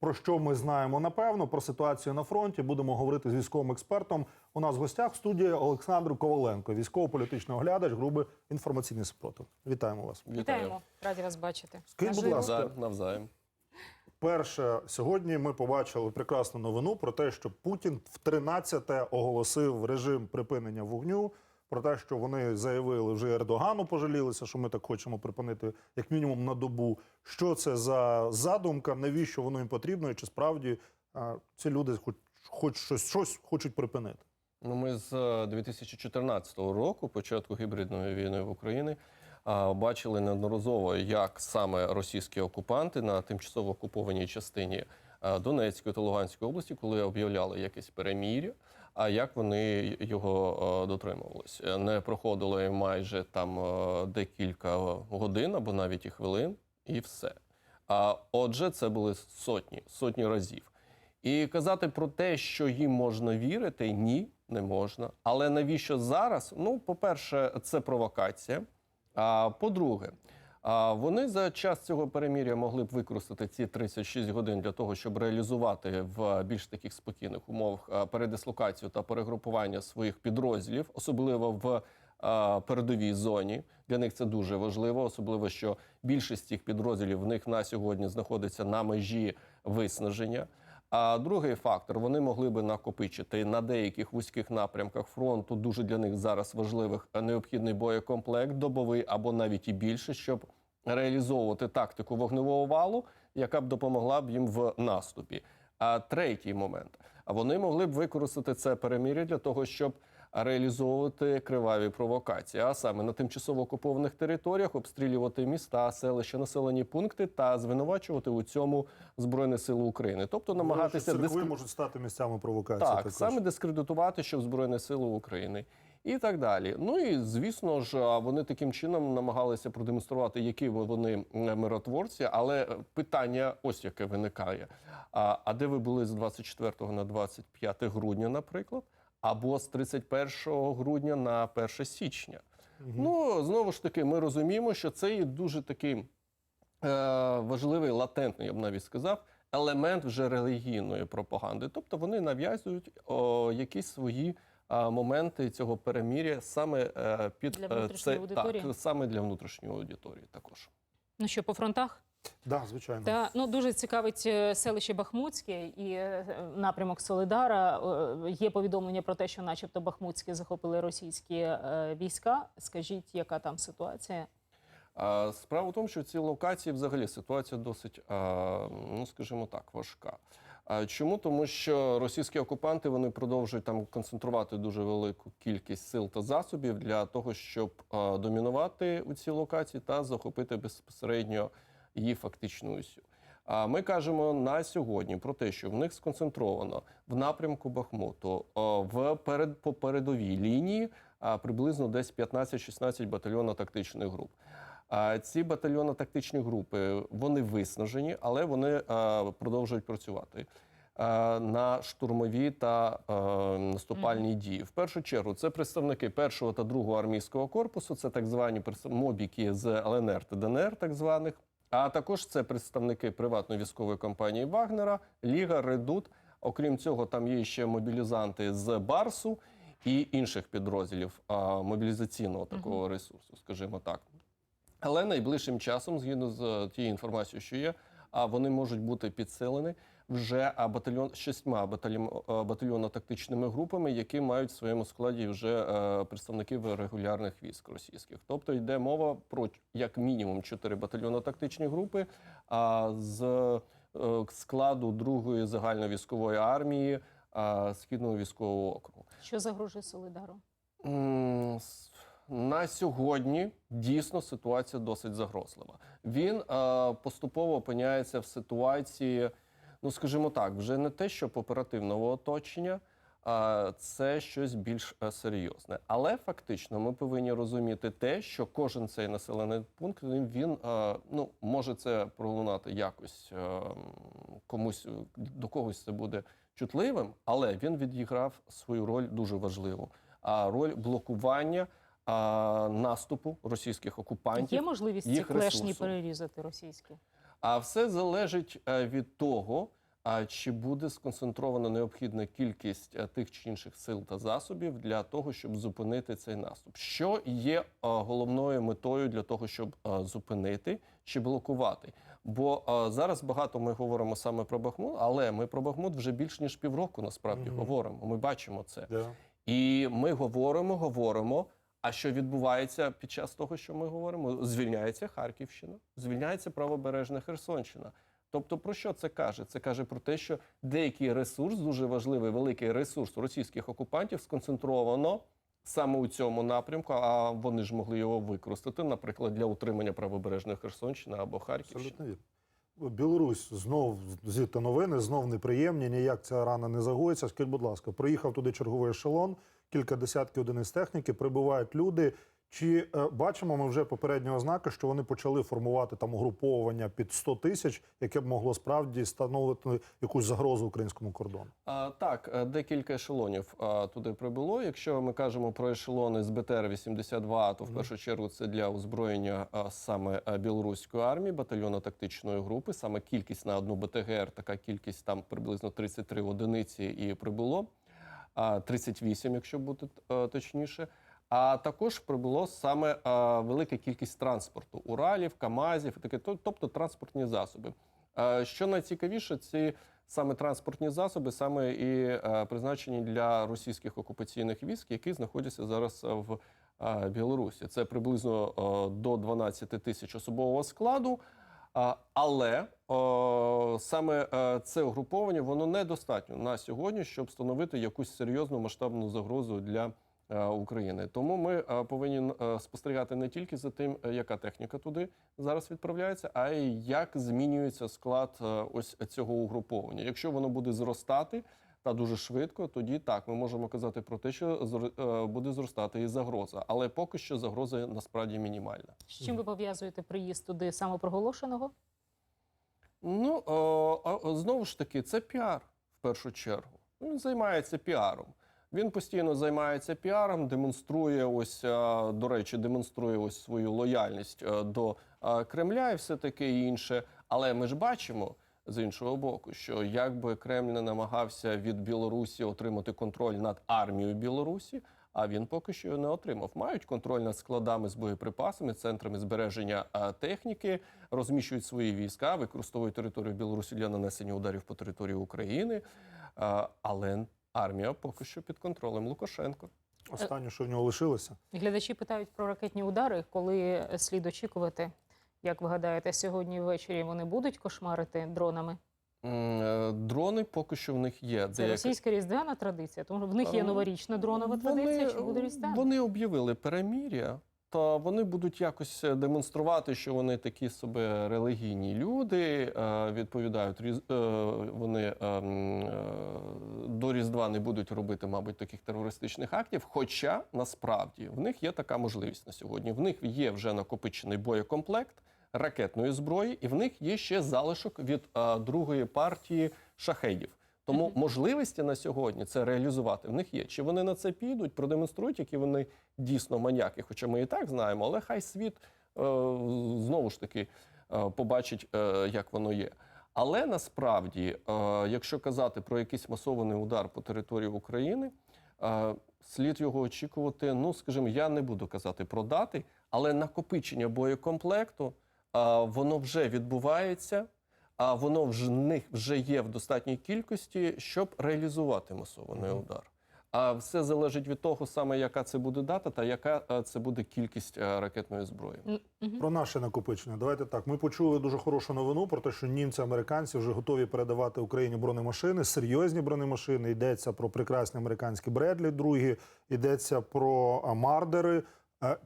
Про що ми знаємо напевно про ситуацію на фронті? Будемо говорити з військовим експертом. У нас в гостях в студії Олександр Коваленко, військово-політичний оглядач групи інформаційний супротив. Вітаємо вас. Вітаємо, раді вас бачити. Скажіть, будь ласка, навзаєм. Перше, сьогодні ми побачили прекрасну новину про те, що Путін в 13-те оголосив режим припинення вогню. Про те, що вони заявили вже Ердогану, пожалілися, що ми так хочемо припинити як мінімум на добу. Що це за задумка? Навіщо воно їм потрібно? І чи справді ці люди хоч, хоч щось, щось хочуть припинити? Ну, ми з е, 2014 року, початку гібридної війни в Україні, бачили неодноразово, як саме російські окупанти на тимчасово окупованій частині е, Донецької та Луганської області, коли об'являли якесь перемір'я, а як вони його е, дотримувались. Е, Не проходило майже там е, декілька годин або навіть і хвилин, і все. А отже, це були сотні, сотні разів. І казати про те, що їм можна вірити, ні, не можна. Але навіщо зараз? Ну, по-перше, це провокація. А по-друге, а вони за час цього перемір'я могли б використати ці 36 годин для того, щоб реалізувати в більш таких спокійних умовах передислокацію та перегрупування своїх підрозділів, особливо в передовій зоні. Для них це дуже важливо, особливо що більшість цих підрозділів в них на сьогодні знаходиться на межі виснаження. А другий фактор вони могли би накопичити на деяких вузьких напрямках фронту. Дуже для них зараз важливих необхідний боєкомплект, добовий або навіть і більше, щоб реалізовувати тактику вогневого валу, яка б допомогла б їм в наступі. А третій момент вони могли б використати це перемір'я для того, щоб реалізовувати криваві провокації, а саме на тимчасово окупованих територіях обстрілювати міста, селища, населені пункти та звинувачувати у цьому збройні сили України, тобто намагатися церкви дискр- можуть стати місцями провокації. так, також. саме дискредитувати, щоб Збройні Сили України. І так далі. Ну і звісно ж, вони таким чином намагалися продемонструвати, які вони миротворці. Але е, питання ось яке виникає: а, а де ви були з 24 на 25 грудня, наприклад, або з 31 грудня на 1 січня? Ну знову ж таки, ми розуміємо, що це є дуже такий е, важливий, латентний, я б навіть сказав, елемент вже релігійної пропаганди. Тобто вони нав'язують о, якісь свої а, моменти цього перемір'я саме е, під Для е, аудиторії? Так, саме для внутрішньої аудиторії також. Ну що, по фронтах? Да, звичайно. Та ну дуже цікавить е, селище Бахмутське і е, напрямок Солидара. Е, Є повідомлення про те, що, начебто, Бахмутське захопили російські війська. Скажіть, яка там ситуація? Справа в тому, що в цій локації взагалі ситуація досить, ну скажімо так, важка. А Чому? Тому що російські окупанти вони продовжують там концентрувати дуже велику кількість сил та засобів для того, щоб домінувати у цій локації та захопити безпосередньо її фактичну усю. А ми кажемо на сьогодні про те, що в них сконцентровано в напрямку Бахмуту в перед по передовій лінії приблизно десь 15-16 батальйонно тактичних груп. А ці батальйонно-тактичні групи вони виснажені, але вони продовжують працювати на штурмові та а, наступальні дії. В першу чергу це представники першого та другого армійського корпусу, це так звані мобіки з ЛНР та ДНР, так званих. А також це представники приватної військової компанії Вагнера, Ліга, Редут. Окрім цього, там є ще мобілізанти з Барсу і інших підрозділів мобілізаційного такого ресурсу, скажімо так. Але найближчим часом, згідно з е, тією інформацією, що є, а вони можуть бути підсилені вже а, батальйон шістьма батальйон, батальйонно-тактичними групами, які мають в своєму складі вже е, представників регулярних військ російських. Тобто йде мова про як мінімум чотири батальйонно-тактичні групи а, з е, складу другої загальновійськової армії східного військового округу. Що загрожує Солидару? На сьогодні дійсно ситуація досить загрозлива. Він е, поступово опиняється в ситуації, ну скажімо так, вже не те, що оперативного оточення, а це щось більш е, серйозне. Але фактично ми повинні розуміти те, що кожен цей населений пункт він, він е, ну може це пролунати якось е, комусь до когось це буде чутливим, але він відіграв свою роль дуже важливу. А роль блокування а, наступу російських окупантів. Є можливість ці клешні перерізати російські? А все залежить е, від того, а чи буде сконцентрована необхідна кількість е, тих чи інших сил та засобів для того, щоб зупинити цей наступ? Що є е, головною метою для того, щоб зупинити чи блокувати? Бо зараз багато ми говоримо саме про Бахмут, але ми про Бахмут вже більш ніж півроку насправді Мгм. говоримо. Ми бачимо це. Да. І ми говоримо, говоримо. А що відбувається під час того, що ми говоримо? Звільняється Харківщина, звільняється правобережна Херсонщина. Тобто, про що це каже? Це каже про те, що деякий ресурс, дуже важливий великий ресурс російських окупантів, сконцентровано саме у цьому напрямку. А вони ж могли його використати, наприклад, для утримання правобережної Херсонщини або Харківщини. Абсолютно вірно. Білорусь знов звідти новини, знов неприємні. Ніяк ця рана не загоїться. Скажіть, будь ласка, приїхав туди черговий ешелон, кілька десятків одиниць техніки, прибувають люди. Чи е, бачимо ми вже попередні ознаки, що вони почали формувати там угруповування під 100 тисяч, яке б могло справді становити якусь загрозу українському кордону? А, так, е, декілька ешелонів а, туди прибуло. Якщо ми кажемо про ешелони з БТР-82, то в першу чергу це для озброєння а, саме білоруської армії, батальйону тактичної групи. Саме кількість на одну БТГР, така кількість там приблизно 33 одиниці і прибуло. А, 38, якщо бути е, точніше. А також прибуло саме е, велика кількість транспорту Уралів, Камазів, таке, тобто транспортні засоби. Е, Що найцікавіше, ці саме транспортні засоби, саме і призначені для російських окупаційних військ, які знаходяться зараз в Білорусі. Це приблизно до 12 тисяч особового складу. Але саме е, це угруповання воно недостатньо на сьогодні, щоб встановити якусь серйозну масштабну загрозу для е, України. Тому ми е, повинні спостерігати не тільки за тим, яка техніка туди зараз відправляється, а й як змінюється склад ось цього угруповання. Якщо воно буде зростати. Та дуже швидко, тоді так ми можемо казати про те, що буде зростати і загроза, але поки що загроза насправді мінімальна. З чим ви пов'язуєте приїзд туди самопроголошеного? Ну а, знову ж таки, це піар в першу чергу. Він займається піаром. Він постійно займається піаром, демонструє ось, до речі, демонструє ось свою лояльність е, до Кремля і все таке інше. Але ми ж бачимо з іншого боку, що якби Кремль не намагався від Білорусі отримати контроль над армією Білорусі, а він поки що не отримав. Мають контроль над складами з боєприпасами, центрами збереження техніки, розміщують свої війська, використовують територію Білорусі для нанесення ударів по території України. Але армія поки що під контролем Лукашенко. Останнє, що в нього лишилося. Глядачі питають про ракетні удари, коли слід очікувати. Як ви гадаєте, сьогодні ввечері вони будуть кошмарити дронами? Е, Дрони поки що в них є. Це Деяка- російська різдвяна традиція, тому що в них є Ем, новорічна дронова традиція, чи буде різдвяна? Вони об'явили перемір'я, та вони будуть якось е, демонструвати, що вони такі собі релігійні люди, е, відповідають е, вони е, м, е, до Різдва не будуть робити, мабуть, таких терористичних актів. Хоча насправді в них є така можливість на сьогодні. В них є вже накопичений боєкомплект ракетної зброї, і в них є ще залишок від е, другої партії шахедів. Тому Мгм. можливості на сьогодні це реалізувати в них є. Чи вони на це підуть, продемонструють, які вони дійсно маніяки? Хоча ми і так знаємо, але хай світ е, знову ж таки е, побачить, е, як воно є. Але насправді, е, якщо казати про якийсь масований удар по території України, е, слід його очікувати. Ну, скажімо, я не буду казати про дати, але накопичення боєкомплекту воно вже відбувається а воно в них вже є в достатній кількості, щоб реалізувати масований удар. А все залежить від того, саме яка це буде дата та яка е, це буде кількість е, ракетної зброї. Про наше накопичення. Давайте так. Ми почули дуже хорошу новину про те, що німці, американці вже готові передавати Україні бронемашини, серйозні бронемашини. Йдеться про прекрасні американські Бредлі, другі йдеться про мардери.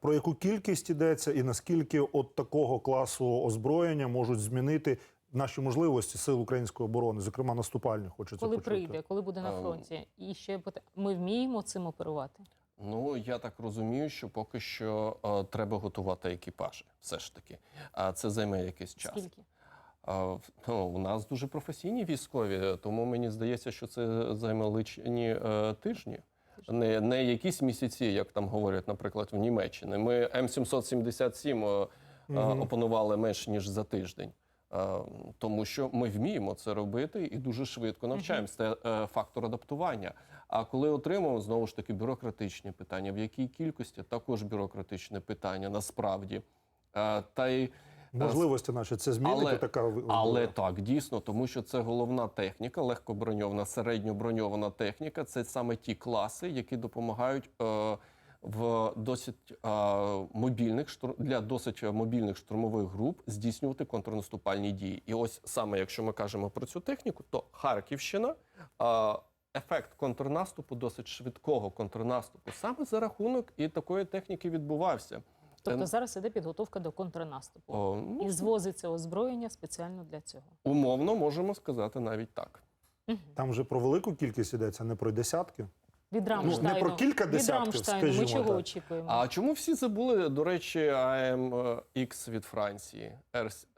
Про яку кількість йдеться, і наскільки от такого класу озброєння можуть змінити наші можливості сил української оборони, зокрема наступальні, хочеться Коли почути. прийде, коли буде на фронті? І ще ми вміємо цим оперувати? Ну я так розумію, що поки що е, треба готувати екіпажі. Все ж таки, а це займе якийсь час. Скільки? Ну, у нас дуже професійні військові, тому мені здається, що це займе личні е, тижні. Не, не якісь місяці, як там говорять, наприклад, в Німеччині. Ми М777 е, е, опанували менш ніж за тиждень. Е, Тому що ми вміємо це робити і дуже швидко навчаємося. Це е, фактор адаптування. А коли отримуємо знову ж таки бюрократичні питання, в якій кількості також бюрократичне питання насправді. Е, Та й Можливості наші це змінить Але- така але так, дійсно, тому що це головна техніка, легкоброньована, середньоброньована техніка. Це саме ті класи, які допомагають е, в досить е, мобільних для досить мобільних штурмових груп здійснювати контрнаступальні дії. І ось саме якщо ми кажемо про цю техніку, то Харківщина. Е, Ефект контрнаступу, досить швидкого контрнаступу, саме за рахунок і такої техніки відбувався. Тобто Е, зараз іде підготовка до контрнаступу. о, ну, І звозиться озброєння спеціально для цього. умовно можемо сказати навіть так. Там вже про велику кількість йдеться, не про десятки. Від Рамштайну. Ну, не про кілька Від десятків, Рамштайну ми чого так. очікуємо? А чому всі забули, до речі, AMX від Франції,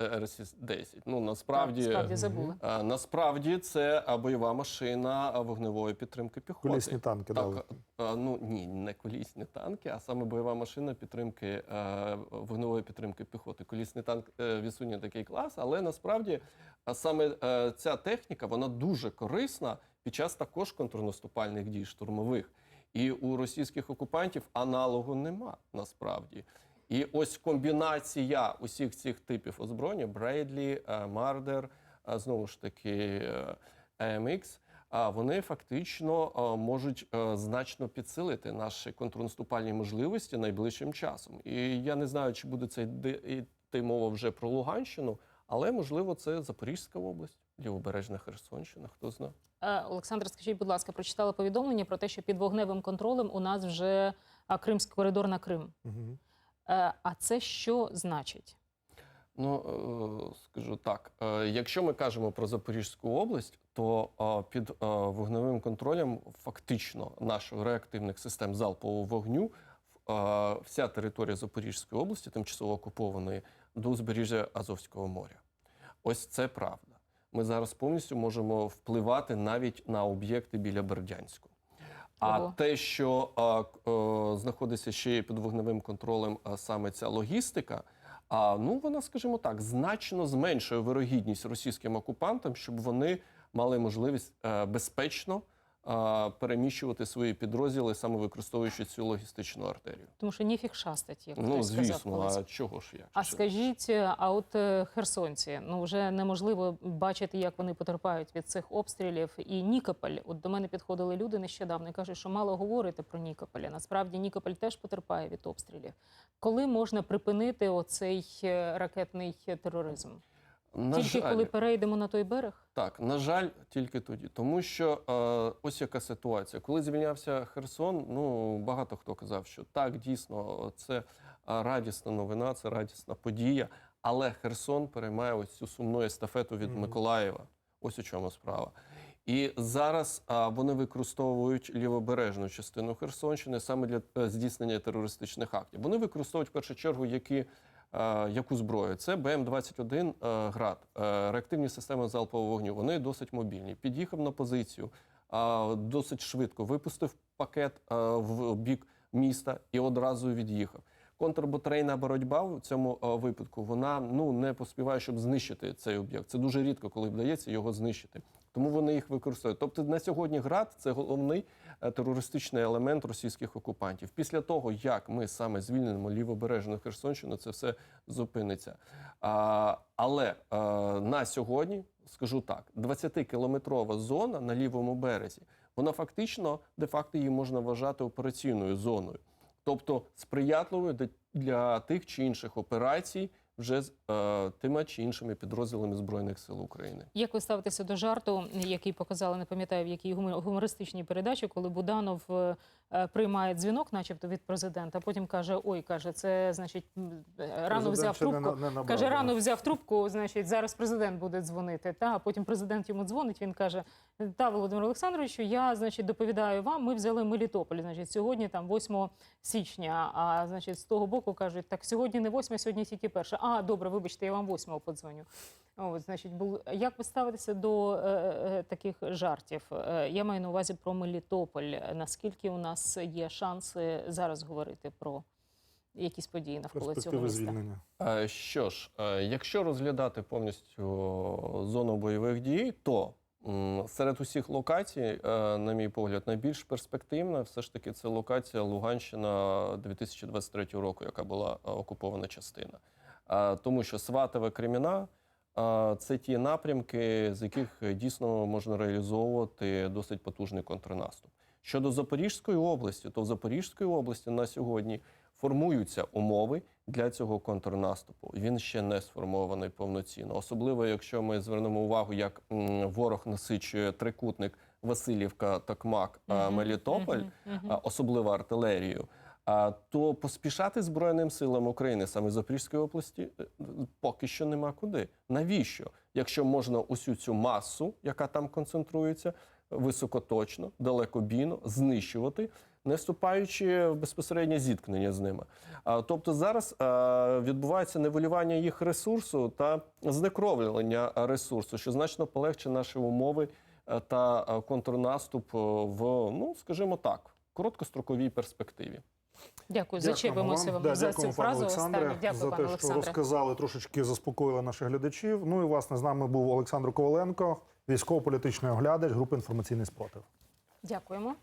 RS-10? Ну насправді, Так, справді забули. е, насправді це е, бойова машина е, вогневої підтримки піхоти. Колісні танки. Так, е, ну ні, не колісні танки, а саме бойова машина підтримки е, вогневої підтримки піхоти. Колісний танк е, такий клас, але насправді е, саме е, ця техніка вона дуже корисна під час також контрнаступальних дій штурмових. І у російських окупантів аналогу нема насправді. І ось комбінація усіх цих типів озброєння Брейдлі, е, Мардер, е, знову ж таки е, AMX, а вони фактично е, можуть е, значно підсилити наші контрнаступальні можливості найближчим часом. І я не знаю, чи буде це йти мова вже про Луганщину, але можливо це Запорізька область, лівобережна Херсонщина, хто знає. Е, Олександр, скажіть, будь ласка, прочитала повідомлення про те, що під вогневим контролем у нас вже Кримський коридор на Крим. Е, А це що значить? Ну е, скажу так: якщо ми кажемо про Запорізьку область, то під вогневим контролем фактично наших реактивних систем залпового вогню вся територія Запорізької області, тимчасово окупованої, до узбережжя Азовського моря. Ось це правда. Ми зараз повністю можемо впливати навіть на об'єкти біля Бердянську. А Ого. те, що а, к- е, знаходиться ще й під вогневим контролем а, саме ця логістика, а ну вона, скажімо так, значно зменшує вирогідність російським окупантам, щоб вони мали можливість а, безпечно е, переміщувати свої підрозділи, саме використовуючи цю логістичну артерію. Тому що ніфіг шастать, як Ну хтось сказав звісно, колись. а чого ж як? А скажіть, а от е, херсонці, ну вже неможливо бачити, як вони потерпають від цих обстрілів. І Нікополь, от до мене підходили люди нещодавно і кажуть, що мало говорите про Нікополь. Насправді Нікополь теж потерпає від обстрілів. Коли можна припинити оцей е, ракетний тероризм? На Тільки жаль, коли перейдемо на той берег? Так, на жаль, тільки тоді. Тому що е, ось яка ситуація. Коли звільнявся Херсон, ну багато хто казав, що так, дійсно, це е, радісна новина, це радісна подія. Але Херсон переймає ось цю сумну естафету від Мгм. Миколаєва. Ось у чому справа. І зараз а, вони використовують лівобережну частину Херсонщини саме для е, здійснення терористичних актів. Вони використовують в першу чергу які, е, яку зброю? Це БМ-21 е, град, е, реактивні системи залпового вогню. Вони досить мобільні. Під'їхав на позицію досить швидко, випустив пакет е, в бік міста і одразу від'їхав. Контрбатарейна боротьба в цьому е, випадку вона ну не поспіває, щоб знищити цей об'єкт. Це дуже рідко, коли вдається його знищити. Тому вони їх використовують. Тобто на сьогодні град це головний е, терористичний елемент російських окупантів. Після того, як ми саме звільнимо лівобережну Херсонщину, це все зупиниться. А, але е, на сьогодні скажу так: 20-кілометрова зона на лівому березі, вона фактично, де-факто її можна вважати операційною зоною, тобто сприятливою для тих чи інших операцій вже з е, тими чи іншими підрозділами збройних сил України. Як ви ставитеся до жарту, який показали, не пам'ятаю, в якій гумор- гумористичній передачі, коли Буданов е, е, приймає дзвінок, начебто від президента, а потім каже: Ой, каже, це значить е, рано Президент взяв ще не на- не набрав, Каже, рано взяв трубку, значить, зараз президент буде дзвонити. Та а потім президент йому дзвонить. Він каже: Та Володимир Олександровичу, я значить доповідаю вам. Ми взяли Мелітополь. Значить, сьогодні там 8 січня. А значить, з того боку кажуть, так сьогодні не 8, сьогодні тільки перше. А добре, вибачте, я вам 8 подзвоню. От, значить, був як ви ставитеся до е, е, таких жартів? Е, я маю на увазі про Мелітополь. Наскільки у нас є шанси зараз говорити про якісь події навколо цього міста? звільнення. Е, Що ж, е, якщо розглядати повністю зону бойових дій, то м, серед усіх локацій, е, на мій погляд, найбільш перспективна все ж таки це локація Луганщина 2023 року, яка була е, окупована частина. Тому що Сватове Креміна е, це ті напрямки, з яких е, дійсно можна реалізовувати досить потужний контрнаступ. Щодо Запорізької області, то в Запорізькій області на сьогодні формуються умови для цього контрнаступу. Він ще не сформований повноцінно. Особливо, якщо ми звернемо увагу, як ворог насичує трикутник Васильівка, Токмак, а, Мгм, Мелітополь, особливо артилерію. То поспішати Збройним силам України саме Запорізької області е, поки що нема куди. Навіщо? Якщо можна усю цю масу, яка там концентрується, високоточно, далекобійно знищувати, не вступаючи в безпосереднє зіткнення з ними. Тобто зараз е, відбувається нивелювання їх ресурсу та знекровлення ресурсу, що значно полегче наші умови е, та контрнаступ в, ну скажімо так, короткостроковій перспективі. Дякую, зачепимося вам Да, за цю фразу. Останню. Дякую, за пане те, що Олександре. розказали, трошечки заспокоїли наших глядачів. Ну і власне з нами був Олександр Коваленко, військово-політичний оглядач групи інформаційний спротив. Дякуємо.